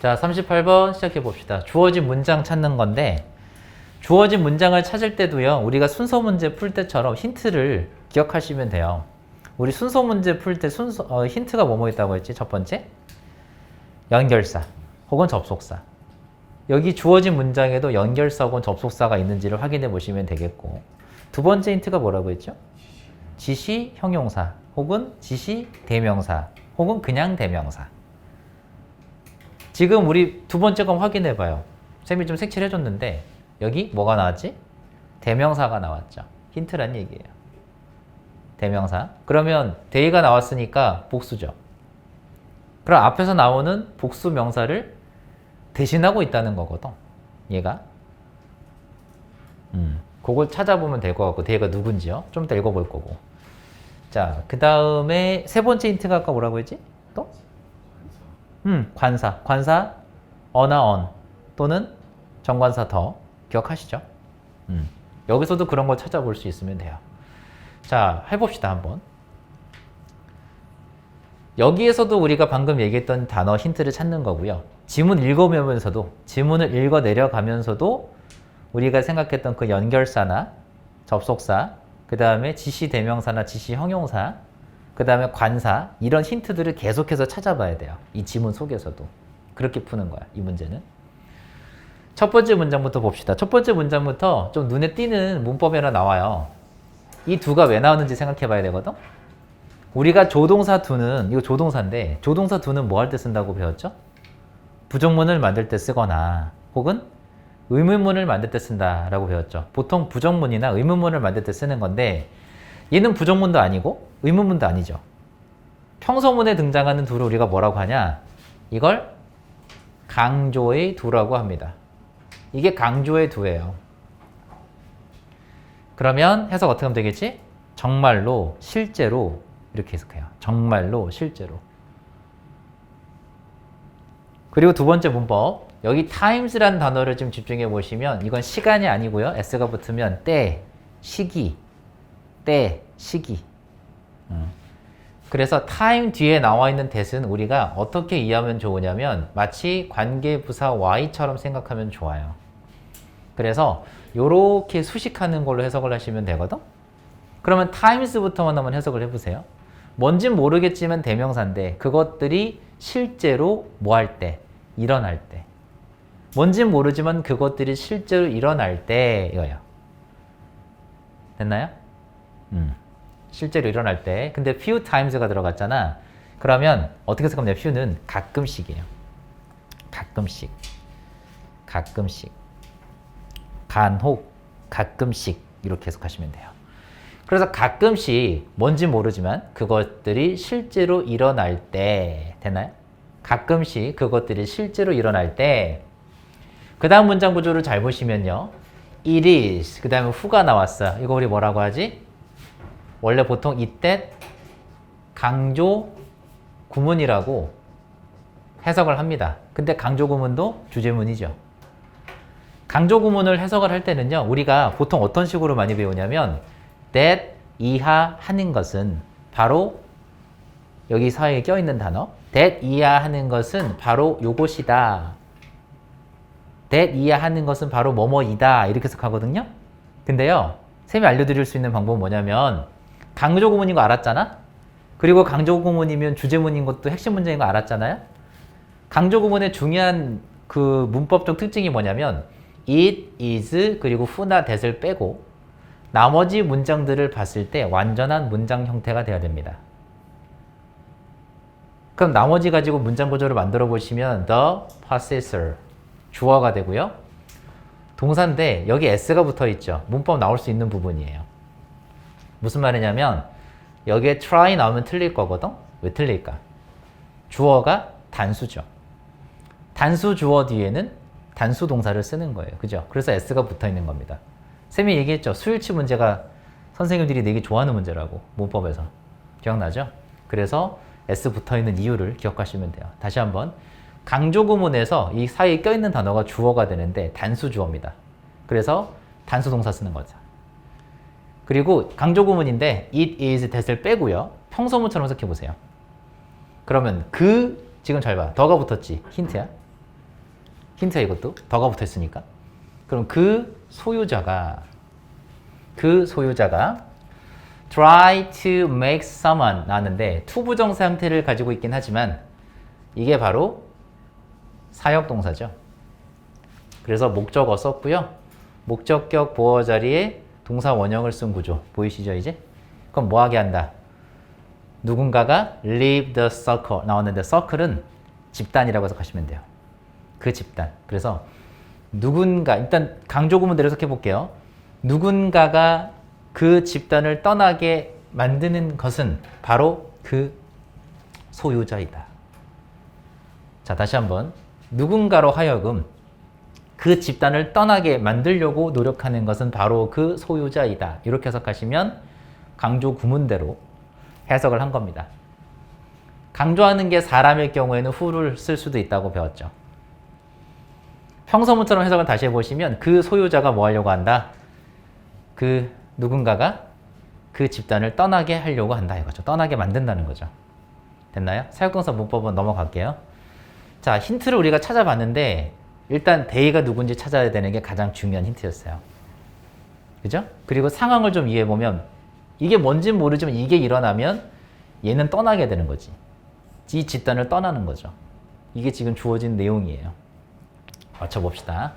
자, 38번 시작해 봅시다. 주어진 문장 찾는 건데 주어진 문장을 찾을 때도요. 우리가 순서 문제 풀 때처럼 힌트를 기억하시면 돼요. 우리 순서 문제 풀 때 순서 어, 힌트가 뭐뭐 있다고 했지? 첫 번째 연결사 혹은 접속사. 여기 주어진 문장에도 연결사 혹은 접속사가 있는지를 확인해 보시면 되겠고 두 번째 힌트가 뭐라고 했죠? 지시 형용사 혹은 지시 대명사 혹은 그냥 대명사. 지금 우리 두 번째 건 확인해 봐요. 쌤이 좀 색칠해 줬는데 여기 뭐가 나왔지? 대명사가 나왔죠. 힌트란 얘기예요. 대명사. 그러면 대의가 나왔으니까 복수죠. 그럼 앞에서 나오는 복수 명사를 대신하고 있다는 거거든. 얘가. 음, 그걸 찾아보면 될 것 같고 대의가 누군지요. 좀 이따 읽어볼 거고. 자, 그 다음에 세 번째 힌트가 아까 뭐라고 했지? 또? 음, 관사. 관사 어나 언 또는 정관사 더 기억하시죠? 음. 여기서도 그런 걸 찾아볼 수 있으면 돼요. 자, 해봅시다 한번. 여기에서도 우리가 방금 얘기했던 단어 힌트를 찾는 거고요. 지문 읽어보면서도 지문을 읽어 내려가면서도 우리가 생각했던 그 연결사나 접속사, 그 다음에 지시 대명사나 지시 형용사, 그 다음에 관사 이런 힌트들을 계속해서 찾아봐야 돼요. 이 지문 속에서도 그렇게 푸는 거야. 이 문제는. 첫 번째 문장부터 봅시다. 첫 번째 문장부터 좀 눈에 띄는 문법이 하나 나와요. 이 두가 왜 나오는지 생각해 봐야 되거든. 우리가 조동사 두는 이거 조동사인데 조동사 두는 뭐 할 때 쓴다고 배웠죠? 부정문을 만들 때 쓰거나 혹은 의문문을 만들 때 쓴다라고 배웠죠. 보통 부정문이나 의문문을 만들 때 쓰는 건데 얘는 부정문도 아니고 의문문도 아니죠. 평소문에 등장하는 두를 우리가 뭐라고 하냐? 이걸 강조의 두라고 합니다. 이게 강조의 두예요. 그러면 해석 어떻게 하면 되겠지? 정말로, 실제로 이렇게 해석해요. 정말로, 실제로. 그리고 두 번째 문법. 여기 times라는 단어를 좀 집중해 보시면 이건 시간이 아니고요. s가 붙으면 때, 시기, 때, 시기. 음. 그래서 time 뒤에 나와 있는 that은 우리가 어떻게 이해하면 좋으냐면 마치 관계 부사 y처럼 생각하면 좋아요. 그래서 이렇게 수식하는 걸로 해석을 하시면 되거든. 그러면 times부터만 한번 해석을 해보세요. 뭔진 모르겠지만 대명사인데 그것들이 실제로 뭐 할 때, 일어날 때. 뭔진 모르지만 그것들이 실제로 일어날 때예요. 됐나요? 음. 실제로 일어날 때. 근데 few times가 들어갔잖아. 그러면 어떻게 생각하면 few는 가끔씩이에요. 가끔씩. 가끔씩. 간혹, 가끔씩 이렇게 해석하시면 돼요. 그래서 가끔씩 뭔지 모르지만 그것들이 실제로 일어날 때 되나요? 가끔씩 그것들이 실제로 일어날 때 그 다음 문장 구조를 잘 보시면요. it is 그 다음에 who가 나왔어. 이거 우리 뭐라고 하지? 원래 보통 이때 강조 구문이라고 해석을 합니다. 근데 강조 구문도 주제문이죠. 강조 구문을 해석을 할 때는요. 우리가 보통 어떤 식으로 많이 배우냐면 that 이하 하는 것은 바로 여기 사이에 껴있는 단어 that 이하 하는 것은 바로 요것이다. that 이하 하는 것은 바로 뭐뭐이다. 이렇게 해석하거든요. 근데요. 쌤이 알려드릴 수 있는 방법은 뭐냐면 강조 구문인 거 알았잖아? 그리고 강조 구문이면 주제문인 것도 핵심 문제인 거 알았잖아요? 강조 구문의 중요한 그 문법적 특징이 뭐냐면 it, is, 그리고 who나 that을 빼고 나머지 문장들을 봤을 때 완전한 문장 형태가 돼야 됩니다. 그럼 나머지 가지고 문장 구조를 만들어 보시면 the possessor 주어가 되고요. 동사인데 여기 s가 붙어 있죠. 문법 나올 수 있는 부분이에요. 무슨 말이냐면 여기에 try 나오면 틀릴 거거든. 왜 틀릴까? 주어가 단수죠. 단수 주어 뒤에는 단수 동사를 쓰는 거예요. 그죠? 그래서 s가 붙어 있는 겁니다. 쌤이 얘기했죠. 수일치 문제가 선생님들이 되게 좋아하는 문제라고 문법에서. 기억나죠? 그래서 S 붙어 있는 이유를 기억하시면 돼요. 다시 한번 강조 구문에서 이 사이에 껴 있는 단어가 주어가 되는데 단수 주어입니다. 그래서 단수 동사 쓰는 거죠. 그리고 강조 구문인데 it is that을 빼고요. 평소문처럼 해석해 보세요. 그러면 그 지금 잘 봐. 더가 붙었지. 힌트야. 힌트야 이것도 더가 붙어 있으니까. 그럼 그 소유자가 그 소유자가 try to make someone 나왔는데 투부정사 형태를 가지고 있긴 하지만 이게 바로 사역동사죠. 그래서 목적어 썼고요. 목적격 보어 자리에 동사 원형을 쓴 구조 보이시죠 이제? 그럼 뭐 하게 한다? 누군가가 leave the circle 나왔는데 circle은 집단이라고 해석하시면 돼요. 그 집단. 그래서 누군가 일단 강조 구문대로 해석해 볼게요. 누군가가 그 집단을 떠나게 만드는 것은 바로 그 소유자이다. 자, 다시 한번 누군가로 하여금 그 집단을 떠나게 만들려고 노력하는 것은 바로 그 소유자이다. 이렇게 해석하시면 강조 구문대로 해석을 한 겁니다. 강조하는 게 사람일 경우에는 who를 쓸 수도 있다고 배웠죠. 평소문처럼 해석을 다시 해보시면 그 소유자가 뭐 하려고 한다? 그 누군가가 그 집단을 떠나게 하려고 한다 이거죠. 떠나게 만든다는 거죠. 됐나요? 사역동사 문법은 넘어갈게요. 자, 힌트를 우리가 찾아봤는데 일단 대의가 누군지 찾아야 되는 게 가장 중요한 힌트였어요. 그죠? 그리고 상황을 좀 이해해 보면 이게 뭔진 모르지만 이게 일어나면 얘는 떠나게 되는 거지. 이 집단을 떠나는 거죠. 이게 지금 주어진 내용이에요. 맞춰봅시다.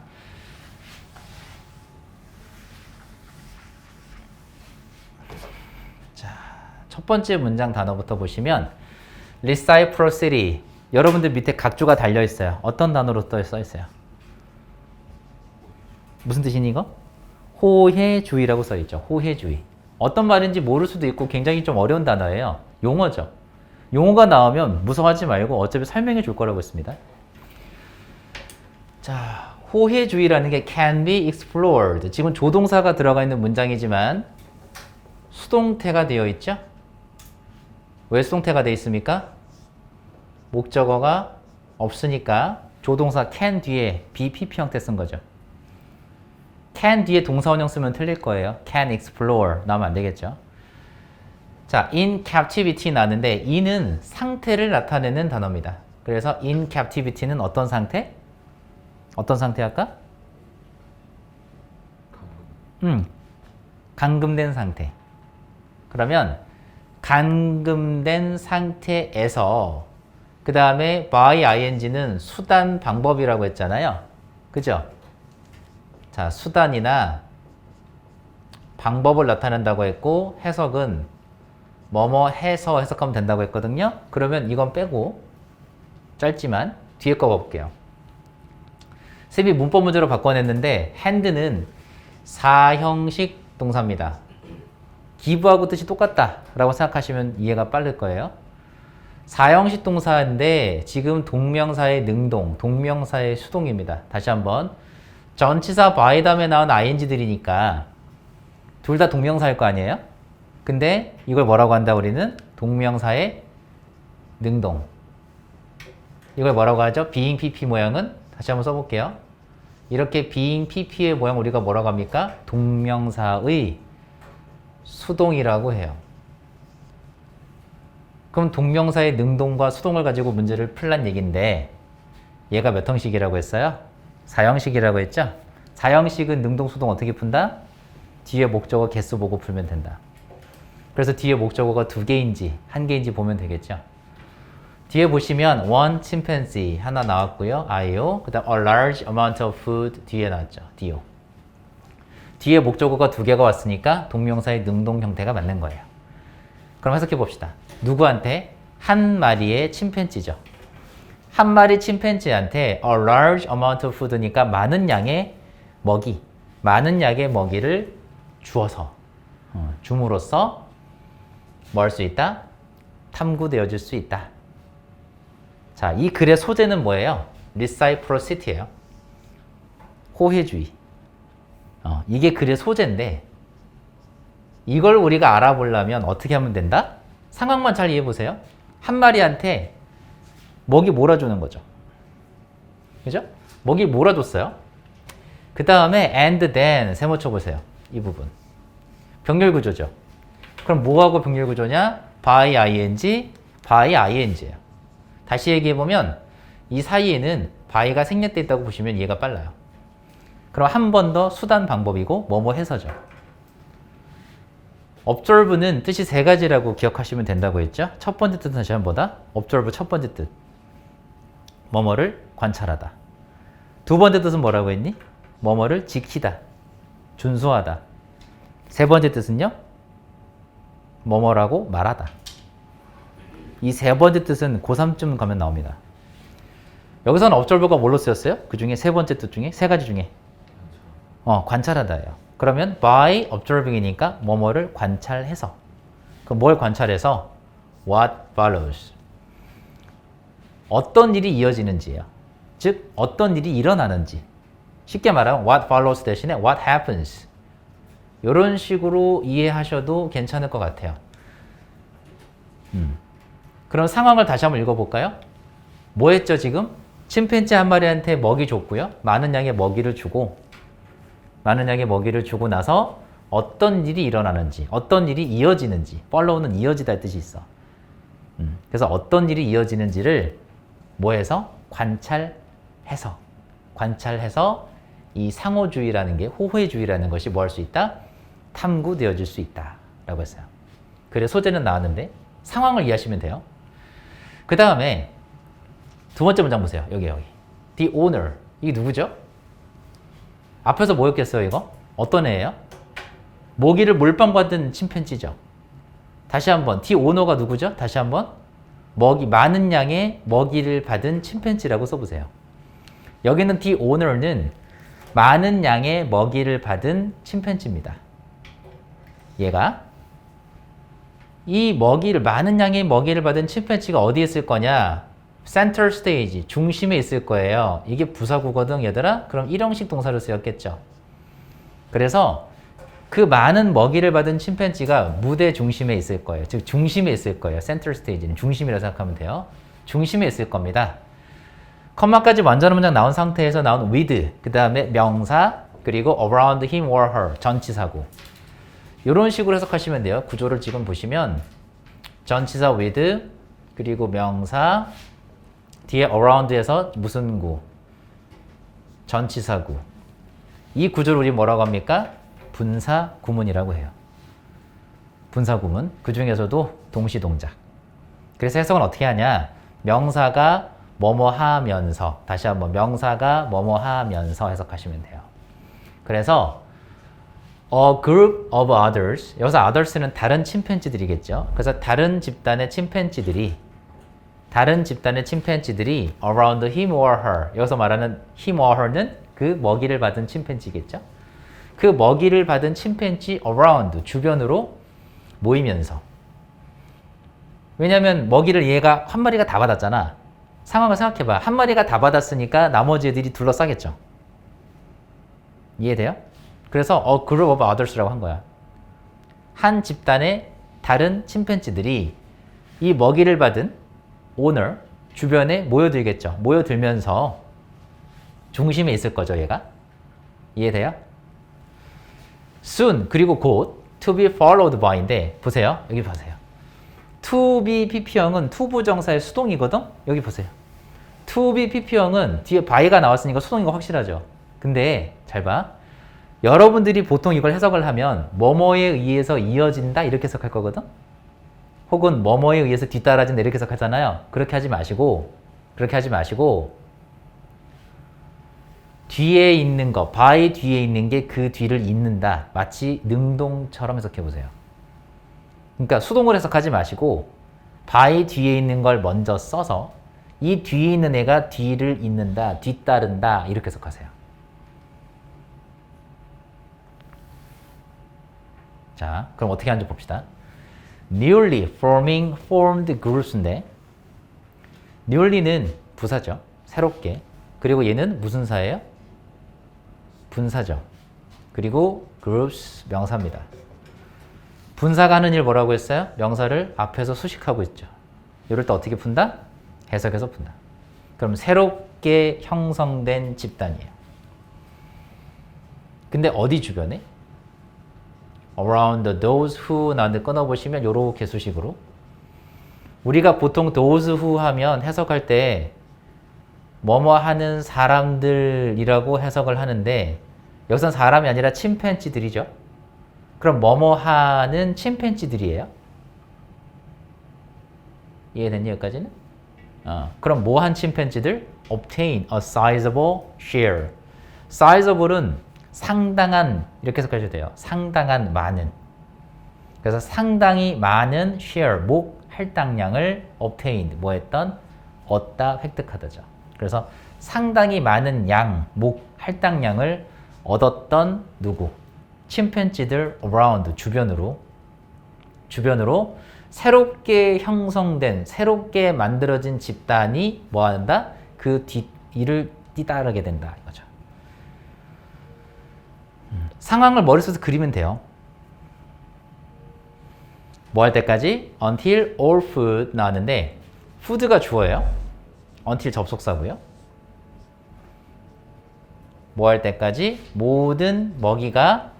자, 첫 번째 문장 단어부터 보시면 reciprocity 여러분들 밑에 각주가 달려 있어요. 어떤 단어로 또써 있어요? 무슨 뜻이니 이거? 호혜주의라고 써 있죠. 호혜주의. 어떤 말인지 모를 수도 있고 굉장히 좀 어려운 단어예요. 용어죠. 용어가 나오면 무서워하지 말고 어차피 설명해 줄 거라고 했습니다. 자, 호혜주의라는 게 can be explored. 지금 조동사가 들어가 있는 문장이지만 수동태가 되어 있죠? 왜 수동태가 되어 있습니까? 목적어가 없으니까 조동사 can 뒤에 BPP 형태 쓴 거죠. Can 뒤에 동사원형 쓰면 틀릴 거예요. can explore 나오면 안 되겠죠. 자, in captivity 나는데 in은 상태를 나타내는 단어입니다. 그래서 in captivity는 어떤 상태? 어떤 상태 할까? 음, 감금된 상태. 그러면 감금된 상태에서 그 다음에 by ing는 수단 방법이라고 했잖아요. 그죠? 자, 수단이나 방법을 나타낸다고 했고 해석은 뭐뭐 해서 해석하면 된다고 했거든요. 그러면 이건 빼고 짧지만 뒤에 거 볼게요. 쌤이 문법 문제로 바꿔냈는데 hand는 사형식 동사입니다. 기부하고 뜻이 똑같다 라고 생각하시면 이해가 빠를 거예요. 사형식 동사인데 지금 동명사의 능동, 동명사의 수동입니다. 다시 한번 전치사 by 다음에 나온 ing들이니까 둘 다 동명사일 거 아니에요? 근데 이걸 뭐라고 한다 우리는? 동명사의 능동. 이걸 뭐라고 하죠? being pp 모양은 다시 한번 써볼게요. 이렇게 being pp의 모양 우리가 뭐라고 합니까? 동명사의 수동이라고 해요. 그럼 동명사의 능동과 수동을 가지고 문제를 풀란 얘기인데 얘가 몇 형식이라고 했어요? 사형식이라고 했죠? 사형식은 능동, 수동 어떻게 푼다? 뒤에 목적어 개수 보고 풀면 된다. 그래서 뒤에 목적어가 두 개인지 한 개인지 보면 되겠죠? 뒤에 보시면 one chimpanzee 하나 나왔고요. IO. 그다음 a large amount of food 뒤에 나왔죠. DO. 뒤에 목적어가 두 개가 왔으니까 동명사의 능동 형태가 맞는 거예요. 그럼 해석해 봅시다. 누구한테? 한 마리의 침팬지죠. 한 마리 침팬지한테 a large amount of food니까 많은 양의 먹이, 많은 양의 먹이를 주어서 어, 줌으로써 뭐 할 수 있다? 탐구되어질 수 있다. 자, 이 글의 소재는 뭐예요? reciprocity예요. 호혜주의. 어, 이게 글의 소재인데 이걸 우리가 알아보려면 어떻게 하면 된다? 상황만 잘 이해해 보세요. 한 마리한테 먹이 몰아주는 거죠. 그죠? 먹이 몰아줬어요. 그 다음에 and then 세모 쳐보세요. 이 부분. 병렬 구조죠. 그럼 뭐하고 병렬 구조냐? by ing, by ing예요. 다시 얘기해 보면 이 사이에는 by가 생략돼 있다고 보시면 이해가 빨라요. 그럼 한 번 더 수단 방법이고 뭐뭐 해서죠. observe는 뜻이 세 가지라고 기억하시면 된다고 했죠. 첫 번째 뜻은 다시 한번 보다. observe 첫 번째 뜻. 뭐뭐를 관찰하다. 두 번째 뜻은 뭐라고 했니? 뭐뭐를 지키다. 준수하다. 세 번째 뜻은요? 뭐뭐라고 말하다. 이 세 번째 뜻은 고3쯤 가면 나옵니다. 여기서는 observe가 뭘로 쓰였어요? 그 중에 세 번째 뜻 중에 세 가지 중에 어, 관찰하다예요. 그러면 by observing이니까 뭐뭐를 관찰해서. 그럼 뭘 관찰해서? What follows. 어떤 일이 이어지는지예요. 즉 어떤 일이 일어나는지. 쉽게 말하면 what follows 대신에 what happens. 이런 식으로 이해하셔도 괜찮을 것 같아요. 음. 그럼 상황을 다시 한번 읽어볼까요? 뭐 했죠 지금? 침팬지 한 마리한테 먹이 줬고요. 많은 양의 먹이를 주고 많은 양의 먹이를 주고 나서 어떤 일이 일어나는지, 어떤 일이 이어지는지, follow는 이어지다 뜻이 있어. 음, 그래서 어떤 일이 이어지는지를 뭐해서 관찰해서 관찰해서 이 상호주의라는 게 호혜주의라는 것이 뭐 할 수 있다? 탐구되어질 수 있다 라고 했어요. 그래 소재는 나왔는데 상황을 이해하시면 돼요. 그 다음에 두 번째 문장 보세요. 여기 여기. The owner 이게 누구죠? 앞에서 뭐였겠어요 이거? 어떤 애예요? 모기를 몰빵 받은 침팬지죠. 다시 한번 The owner가 누구죠? 다시 한번 먹이 많은 양의 먹이를 받은 침팬지라고 써보세요. 여기는 the owner는 많은 양의 먹이를 받은 침팬지입니다. 얘가 이 먹이를 많은 양의 먹이를 받은 침팬지가 어디에 있을 거냐? center stage 중심에 있을 거예요. 이게 부사구거든 얘들아. 그럼 일형식 동사를 쓰였겠죠. 그래서 그 많은 먹이를 받은 침팬지가 무대 중심에 있을 거예요. 즉 중심에 있을 거예요. center stage는 중심이라 생각하면 돼요. 중심에 있을 겁니다. 컴마까지 완전한 문장 나온 상태에서 나온 with, 그 다음에 명사, 그리고 around him or her, 전치사구. 이런 식으로 해석하시면 돼요. 구조를 지금 보시면 전치사 with, 그리고 명사, 뒤에 around에서 무슨 구, 전치사구. 이 구조를 우리 뭐라고 합니까? 분사 구문이라고 해요. 분사 구문. 그 중에서도 동시 동작. 그래서 해석은 어떻게 하냐? 명사가 뭐뭐 하면서 다시 한번 명사가 뭐뭐 하면서 해석하시면 돼요. 그래서 a group of others 여기서 others는 다른 침팬지들이겠죠. 그래서 다른 집단의 침팬지들이 다른 집단의 침팬지들이 around him or her 여기서 말하는 him or her는 그 먹이를 받은 침팬지겠죠. 그 먹이를 받은 침팬지 around 주변으로 모이면서 왜냐하면 먹이를 얘가 한 마리가 다 받았잖아. 상황을 생각해봐. 한 마리가 다 받았으니까 나머지 애들이 둘러싸겠죠. 이해돼요? 그래서 어 group of others라고 한 거야. 한 집단의 다른 침팬지들이 이 먹이를 받은 오너 주변에 모여들겠죠. 모여들면서 중심에 있을 거죠, 얘가. 이해돼요? Soon 그리고 곧 to be followed by인데 보세요. 여기 보세요. to be pp형은 투부정사의 수동이거든. 여기 보세요. to be pp형은 뒤에 by가 나왔으니까 수동인 거 확실하죠. 근데 잘 봐. 여러분들이 보통 이걸 해석을 하면 뭐뭐에 의해서 이어진다 이렇게 해석할 거거든. 혹은 뭐뭐에 의해서 뒤따라진다 이렇게 해석하잖아요. 그렇게 하지 마시고 그렇게 하지 마시고 뒤에 있는 거, by 뒤에 있는 게 그 뒤를 잇는다. 마치 능동처럼 해석해 보세요. 그러니까 수동을 해석하지 마시고 by 뒤에 있는 걸 먼저 써서 이 뒤에 있는 애가 뒤를 잇는다, 뒤따른다 이렇게 해석하세요. 자, 그럼 어떻게 하는지 봅시다. newly forming formed groups인데 newly는 부사죠. 새롭게. 그리고 얘는 무슨 사예요? 분사죠. 그리고 groups 명사입니다. 분사가 하는 일 뭐라고 했어요? 명사를 앞에서 수식하고 있죠. 이럴 때 어떻게 푼다? 해석해서 푼다. 그럼 새롭게 형성된 집단이에요. 근데 어디 주변에? around those who 나한테 끊어보시면 요렇게 수식으로 우리가 보통 those who 하면 해석할 때 뭐뭐 하는 사람들이라고 해석을 하는데 여기선 사람이 아니라 침팬지들이죠. 그럼 뭐뭐 하는 침팬지들이에요. 이해됐니 여기까지는? 어, 그럼 뭐 한 침팬지들? obtain a sizable share. sizable은 상당한 이렇게 해석하셔도 돼요. 상당한 많은. 그래서 상당히 많은 share 목 할당량을 obtain 뭐 했던 얻다 획득하다죠. 그래서 상당히 많은 양, 목 할당량을 얻었던 누구? 침팬지들 around 주변으로 주변으로 새롭게 형성된 새롭게 만들어진 집단이 뭐 한다? 그 뒤, 이를 뒤따르게 된다 이거죠. 음, 상황을 머릿속에서 그리면 돼요. 뭐 할 때까지? until all food 나왔는데 food가 주어예요. Until 접속사고요. 뭐 할 때까지? 모든 먹이가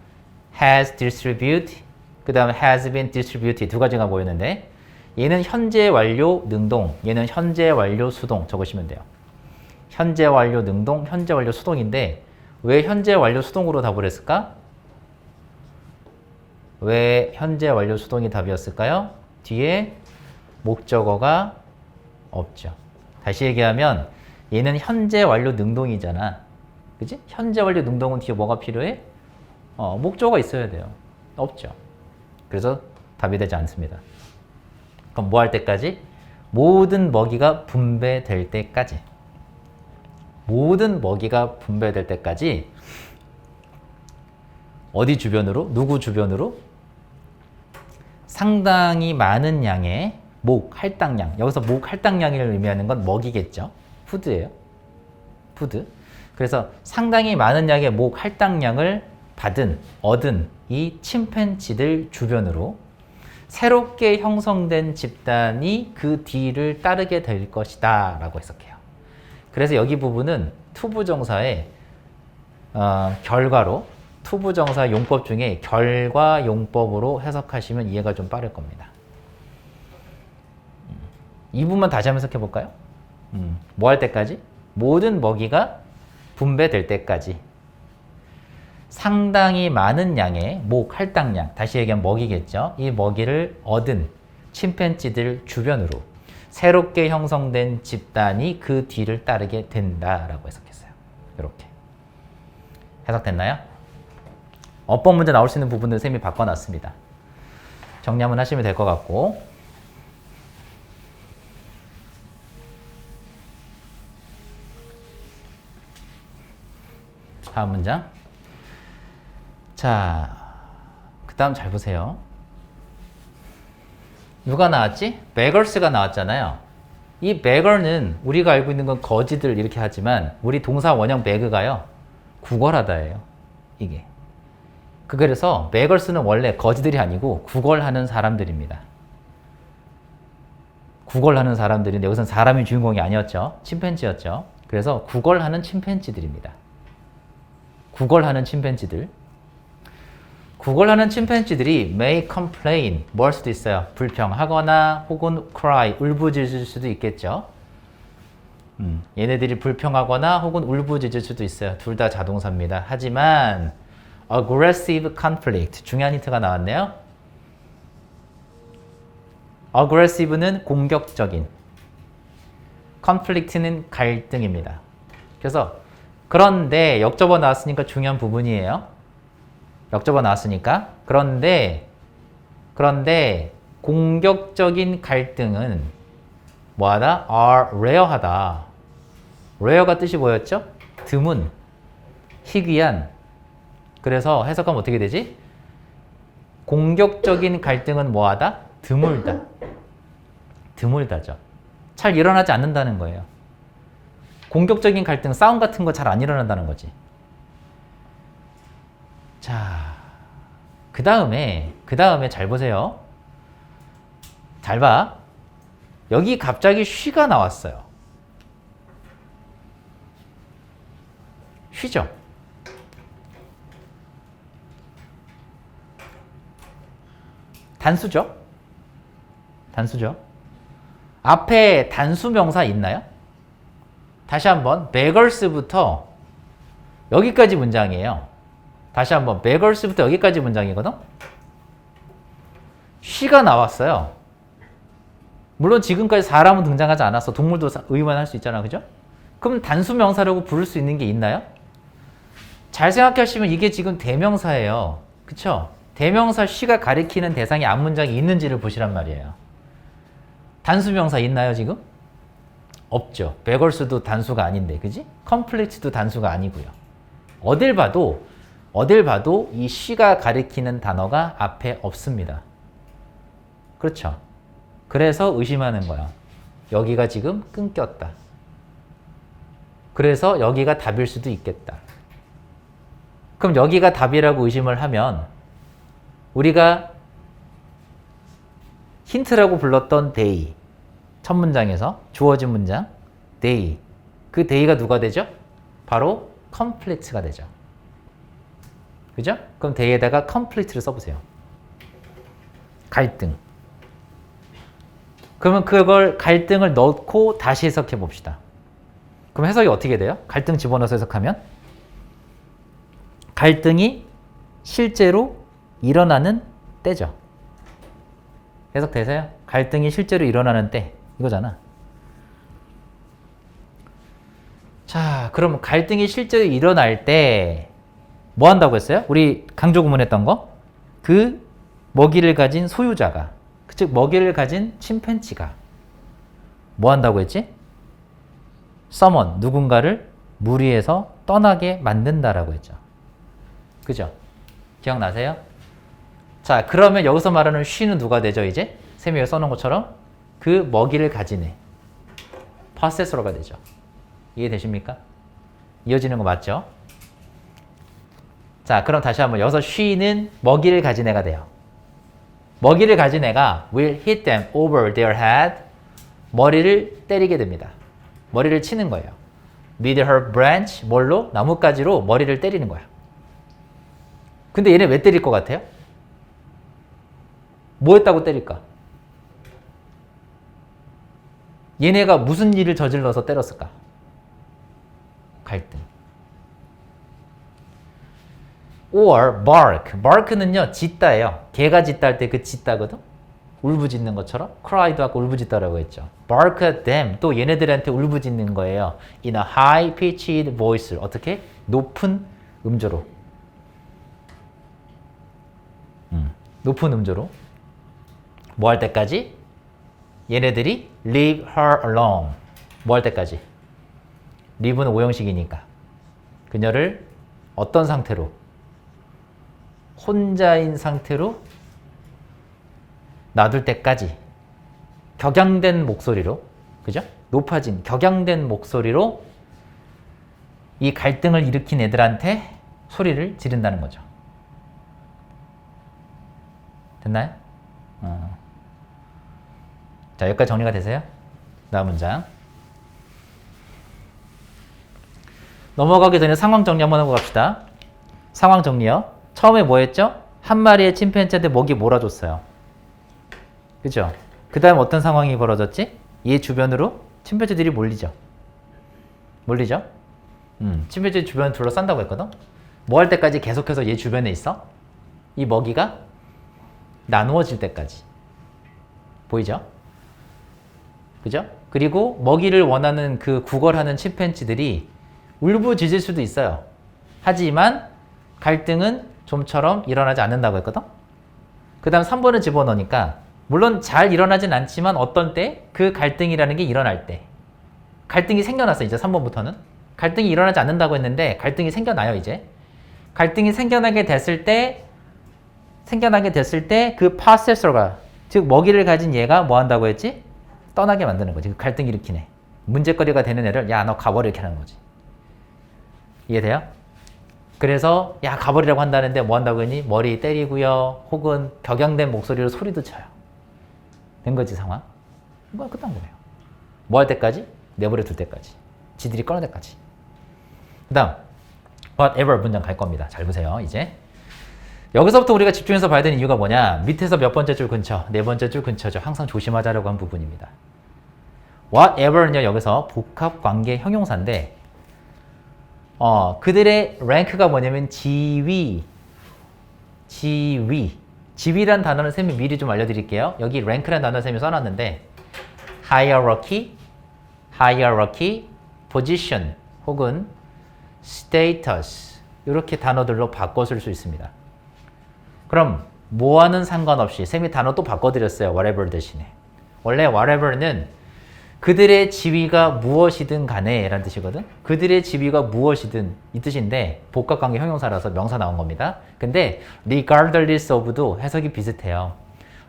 has distributed 그 다음에 has been distributed 두 가지가 보이는데 얘는 현재 완료 능동 얘는 현재 완료 수동 적으시면 돼요. 현재 완료 능동, 현재 완료 수동인데 왜 현재 완료 수동으로 답을 했을까? 왜 현재 완료 수동이 답이었을까요? 뒤에 목적어가 없죠. 다시 얘기하면 얘는 현재 완료 능동이잖아. 그지? 현재 완료 능동은 뒤에 뭐가 필요해? 어, 목적어가 있어야 돼요. 없죠. 그래서 답이 되지 않습니다. 그럼 뭐 할 때까지? 모든 먹이가 분배될 때까지. 모든 먹이가 분배될 때까지 어디 주변으로? 누구 주변으로? 상당히 많은 양의 목 할당량. 여기서 목 할당량을 의미하는 건 먹이겠죠. 푸드예요. 푸드. 그래서 상당히 많은 양의 목 할당량을 받은, 얻은 이 침팬지들 주변으로 새롭게 형성된 집단이 그 뒤를 따르게 될 것이다 라고 해석해요. 그래서 여기 부분은 투부정사의 어, 결과로 투부정사 용법 중에 결과 용법으로 해석하시면 이해가 좀 빠를 겁니다. 음, 이 부분만 다시 한번 해석해 볼까요? 음, 뭐할 때까지? 모든 먹이가 분배될 때까지 상당히 많은 양의 목 할당량, 다시 얘기하면 먹이겠죠. 이 먹이를 얻은 침팬지들 주변으로 새롭게 형성된 집단이 그 뒤를 따르게 된다라고 해석했어요. 이렇게 해석됐나요? 어법 문제 나올 수 있는 부분들 쌤이 바꿔놨습니다. 정리 한번 하시면 될 것 같고 다음 문장 자, 그 다음 잘 보세요. 누가 나왔지? 베거스가 나왔잖아요. 이 베거는 우리가 알고 있는 건 거지들 이렇게 하지만 우리 동사 원형 베그가요. 구걸하다예요. 이게. 그 그래서 베거스는 원래 거지들이 아니고 구걸하는 사람들입니다. 구걸하는 사람들인데 여기서는 사람이 주인공이 아니었죠. 침팬지였죠. 그래서 구걸하는 침팬지들입니다. 구걸하는 침팬지들. 구걸하는 침팬지들이 may complain 뭐 할 수도 있어요. 불평하거나 혹은 cry 울부짖을 수도 있겠죠. 음, 얘네들이 불평하거나 혹은 울부짖을 수도 있어요. 둘 다 자동사입니다. 하지만 aggressive conflict 중요한 힌트가 나왔네요. aggressive는 공격적인 conflict는 갈등입니다. 그래서 그런데 역접어 나왔으니까 중요한 부분이에요. 역접어 나왔으니까. 그런데, 그런데 공격적인 갈등은 뭐하다? are rare하다. rare가 뜻이 뭐였죠? 드문, 희귀한. 그래서 해석하면 어떻게 되지? 공격적인 갈등은 뭐하다? 드물다. 드물다죠. 잘 일어나지 않는다는 거예요. 공격적인 갈등, 싸움 같은 거 잘 안 일어난다는 거지. 자, 그 다음에, 그 다음에 잘 보세요. 잘 봐. 여기 갑자기 쉬가 나왔어요. 쉬죠? 단수죠? 단수죠? 앞에 단수 명사 있나요? 다시 한번 beggars부터 여기까지 문장이에요. 다시 한번 beggars부터 여기까지 문장이거든. 쉬가 나왔어요. 물론 지금까지 사람은 등장하지 않았어. 동물도 사- 의문할 수 있잖아. 그죠? 그럼 단수 명사라고 부를 수 있는 게 있나요? 잘 생각하시면 이게 지금 대명사예요. 그쵸? 대명사 쉬가 가리키는 대상이 앞문장에 있는지를 보시란 말이에요. 단수 명사 있나요, 지금? 없죠. 베걸스도 단수가 아닌데, 그지? 컴플리트도 단수가 아니고요. 어딜 봐도, 어딜 봐도 이 쉬가 가리키는 단어가 앞에 없습니다. 그렇죠. 그래서 의심하는 거야. 여기가 지금 끊겼다. 그래서 여기가 답일 수도 있겠다. 그럼 여기가 답이라고 의심을 하면 우리가 힌트라고 불렀던 day 첫 문장에서 주어진 문장 day 그 day가 누가 되죠? 바로 complete가 되죠. 그죠? 그럼 day에다가 complete를 써보세요. 갈등. 그러면 그걸 갈등을 넣고 다시 해석해 봅시다. 그럼 해석이 어떻게 돼요? 갈등 집어넣어서 해석하면 갈등이 실제로 일어나는 때죠. 해석되세요? 갈등이 실제로 일어나는 때 이거잖아. 자, 그럼 갈등이 실제로 일어날 때 뭐 한다고 했어요? 우리 강조 구문했던 거. 그 먹이를 가진 소유자가, 즉 먹이를 가진 침팬치가 뭐 한다고 했지? 서먼 누군가를 무리해서 떠나게 만든다라고 했죠. 그죠? 기억나세요? 자, 그러면 여기서 말하는 쉬는 누가 되죠, 이제? 세미에 써놓은 것처럼 그 먹이를 가진 애. 파세서로가 되죠. 이해되십니까? 이어지는 거 맞죠? 자, 그럼 다시 한번 여기서 쉬는 먹이를 가진 애가 돼요. 먹이를 가진 애가 will hit them over their head. 머리를 때리게 됩니다. 머리를 치는 거예요. with her branch, 뭘로? 나뭇가지로 머리를 때리는 거야. 근데 얘네 왜 때릴 것 같아요? 뭐 했다고 때릴까? 얘네가 무슨 일을 저질러서 때렸을까? 갈등. or bark. bark는요, 짖다예요. 개가 짖다 할 때 그 짖다거든? 울부짖는 것처럼 cry도 하고 울부짖다라고 했죠. bark at them. 또 얘네들한테 울부짖는 거예요. in a high pitched voice. 어떻게? 높은 음조로. 음, 높은 음조로. 뭐 할 때까지? 얘네들이 leave her alone. 뭐 할 때까지? leave는 오형식이니까. 그녀를 어떤 상태로? 혼자인 상태로 놔둘 때까지 격양된 목소리로, 그죠? 높아진 격양된 목소리로 이 갈등을 일으킨 애들한테 소리를 지른다는 거죠. 됐나요? 어. 자, 여기까지 정리가 되세요? 다음 문장. 넘어가기 전에 상황 정리 한번 하고 갑시다. 상황 정리요. 처음에 뭐 했죠? 한 마리의 침팬지한테 먹이 몰아줬어요. 그죠? 그 다음 어떤 상황이 벌어졌지? 얘 주변으로 침팬지들이 몰리죠. 몰리죠? 음, 침팬지 주변 둘러싼다고 했거든? 뭐 할 때까지 계속해서 얘 주변에 있어? 이 먹이가 나누어질 때까지. 보이죠? 그죠? 그리고 먹이를 원하는 그 구걸하는 침팬지들이 울부짖을 수도 있어요. 하지만 갈등은 좀처럼 일어나지 않는다고 했거든? 그 다음 3번을 집어넣으니까 물론 잘 일어나진 않지만 어떤 때 그 갈등이라는 게 일어날 때 갈등이 생겨났어 이제 3번부터는 갈등이 일어나지 않는다고 했는데 갈등이 생겨나요 이제 갈등이 생겨나게 됐을 때 생겨나게 됐을 때 그 파세서가 즉 먹이를 가진 얘가 뭐 한다고 했지? 떠나게 만드는 거지. 그 갈등 일으키네. 문제거리가 되는 애를 야 너 가버려 이렇게 하는 거지. 이해돼요? 그래서 야 가버리라고 한다는데 뭐 한다고 했니? 머리 때리고요. 혹은 격양된 목소리로 소리도 쳐요. 된 거지 상황. 이건 끝난 거예요. 뭐 할 때까지? 내버려 둘 때까지. 지들이 꺼낼 때까지. 그 다음 whatever 문장 갈 겁니다. 잘 보세요. 이제 여기서부터 우리가 집중해서 봐야 되는 이유가 뭐냐? 밑에서 몇 번째 줄 근처, 네 번째 줄 근처죠. 항상 조심하자라고 한 부분입니다. whatever는요 여기서 복합 관계 형용사인데 어 그들의 랭크가 뭐냐면 지위 지위 지위란 단어는 쌤이 미리 좀 알려드릴게요 여기 랭크란 단어 쌤이 써놨는데 hierarchy hierarchy position 혹은 status 이렇게 단어들로 바꿔 쓸 수 있습니다 그럼 뭐와는 상관없이 쌤이 단어 또 바꿔드렸어요 whatever 대신에 원래 whatever는 그들의 지위가 무엇이든 간에 라는 뜻이거든. 그들의 지위가 무엇이든 이 뜻인데 복합관계 형용사라서 명사 나온 겁니다. 근데 regardless of도 해석이 비슷해요.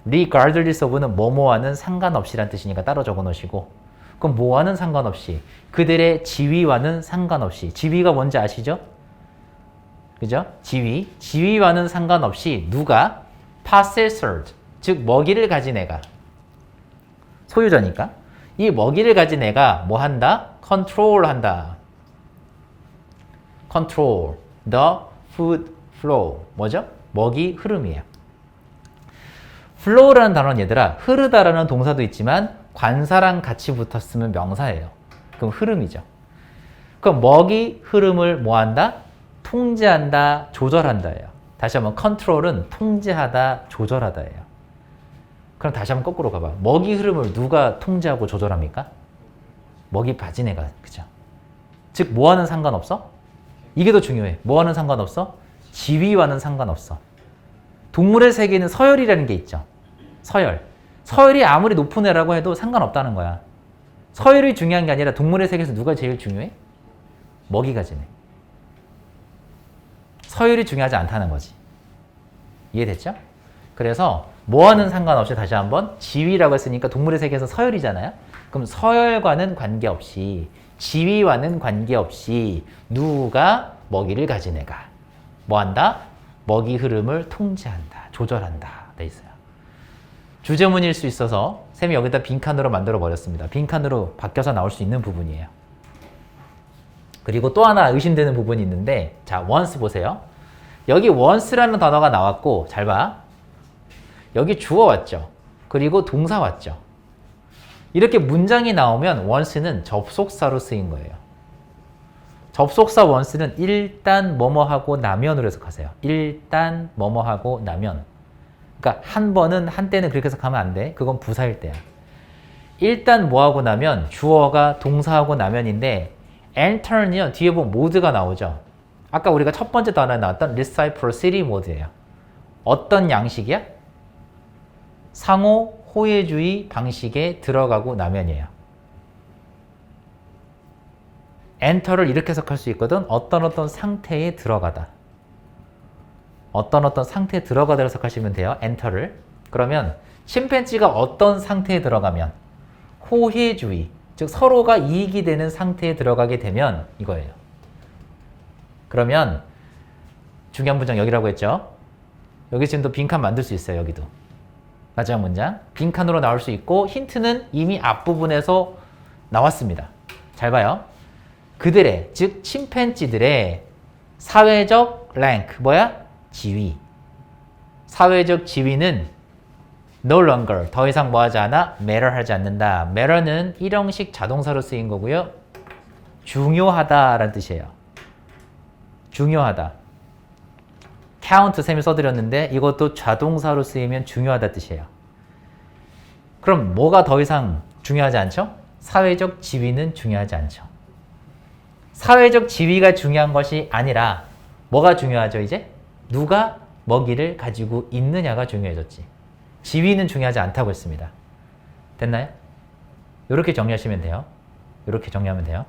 regardless of는 뭐뭐와는 상관없이란 뜻이니까 따로 적어 놓으시고 그럼 뭐와는 상관없이 그들의 지위와는 상관없이 지위가 뭔지 아시죠? 그죠? 지위. 지위와는 상관없이 누가 possessed 즉 먹이를 가진 애가 소유자니까 이 먹이를 가진 애가 뭐 한다? 컨트롤 한다. control the food flow. 뭐죠? 먹이 흐름이에요. flow라는 단어는 얘들아 흐르다라는 동사도 있지만 관사랑 같이 붙었으면 명사예요. 그럼 흐름이죠. 그럼 먹이 흐름을 뭐 한다? 통제한다, 조절한다예요. 다시 한번 컨트롤은 통제하다, 조절하다예요. 그럼 다시 한번 거꾸로 가봐. 먹이 흐름을 누가 통제하고 조절합니까? 먹이 가진 애가 그죠? 즉 뭐와는 상관없어? 이게 더 중요해. 뭐와는 상관없어? 지위와는 상관없어. 동물의 세계는 서열이라는 게 있죠. 서열. 서열이 아무리 높은 애라고 해도 상관없다는 거야. 서열이 중요한 게 아니라 동물의 세계에서 누가 제일 중요해? 먹이 가진 애. 서열이 중요하지 않다는 거지. 이해됐죠? 그래서 뭐와는 상관없이 다시 한번 지위라고 했으니까 동물의 세계에서 서열이잖아요. 그럼 서열과는 관계없이 지위와는 관계없이 누가 먹이를 가진 애가 뭐한다? 먹이 흐름을 통제한다, 조절한다 돼 있어요. 주제문일 수 있어서 쌤이 여기다 빈칸으로 만들어 버렸습니다. 빈칸으로 바뀌어서 나올 수 있는 부분이에요. 그리고 또 하나 의심되는 부분이 있는데 자 once 보세요. 여기 once라는 단어가 나왔고 잘 봐. 여기 주어 왔죠. 그리고 동사 왔죠. 이렇게 문장이 나오면 once는 접속사로 쓰인 거예요. 접속사 once는 일단 뭐뭐 하고 나면으로 해석하세요. 일단 뭐뭐 하고 나면. 그러니까 한 번은 한때는 그렇게 해석하면 안 돼. 그건 부사일 때야. 일단 뭐 하고 나면 주어가 동사하고 나면인데 enter는요. 뒤에 보면 모드가 나오죠. 아까 우리가 첫 번째 단어에 나왔던 reciprocity 모드예요. 어떤 양식이야? 상호 호혜주의 방식에 들어가고 나면이에요. 엔터를 이렇게 해석할 수 있거든. 어떤 어떤 상태에 들어가다. 어떤 어떤 상태에 들어가다 해석하시면 돼요. 엔터를. 그러면 침팬지가 어떤 상태에 들어가면 호혜주의, 즉 서로가 이익이 되는 상태에 들어가게 되면 이거예요. 그러면 중요한 문장 여기라고 했죠. 여기 지금 또 빈칸 만들 수 있어요. 여기도. 마지막 문장. 빈칸으로 나올 수 있고 힌트는 이미 앞부분에서 나왔습니다. 잘 봐요. 그들의 즉 침팬지들의 사회적 랭크 뭐야? 지위. 사회적 지위는 no longer 더 이상 뭐 하지 않아? matter 하지 않는다. matter는 일형식 자동사로 쓰인 거고요. 중요하다라는 뜻이에요. 중요하다. count 쌤이 써드렸는데 이것도 자동사로 쓰이면 중요하다 뜻이에요. 그럼 뭐가 더 이상 중요하지 않죠? 사회적 지위는 중요하지 않죠. 사회적 지위가 중요한 것이 아니라 뭐가 중요하죠 이제? 누가 먹이를 가지고 있느냐가 중요해졌지. 지위는 중요하지 않다고 했습니다. 됐나요? 이렇게 정리하시면 돼요. 이렇게 정리하면 돼요.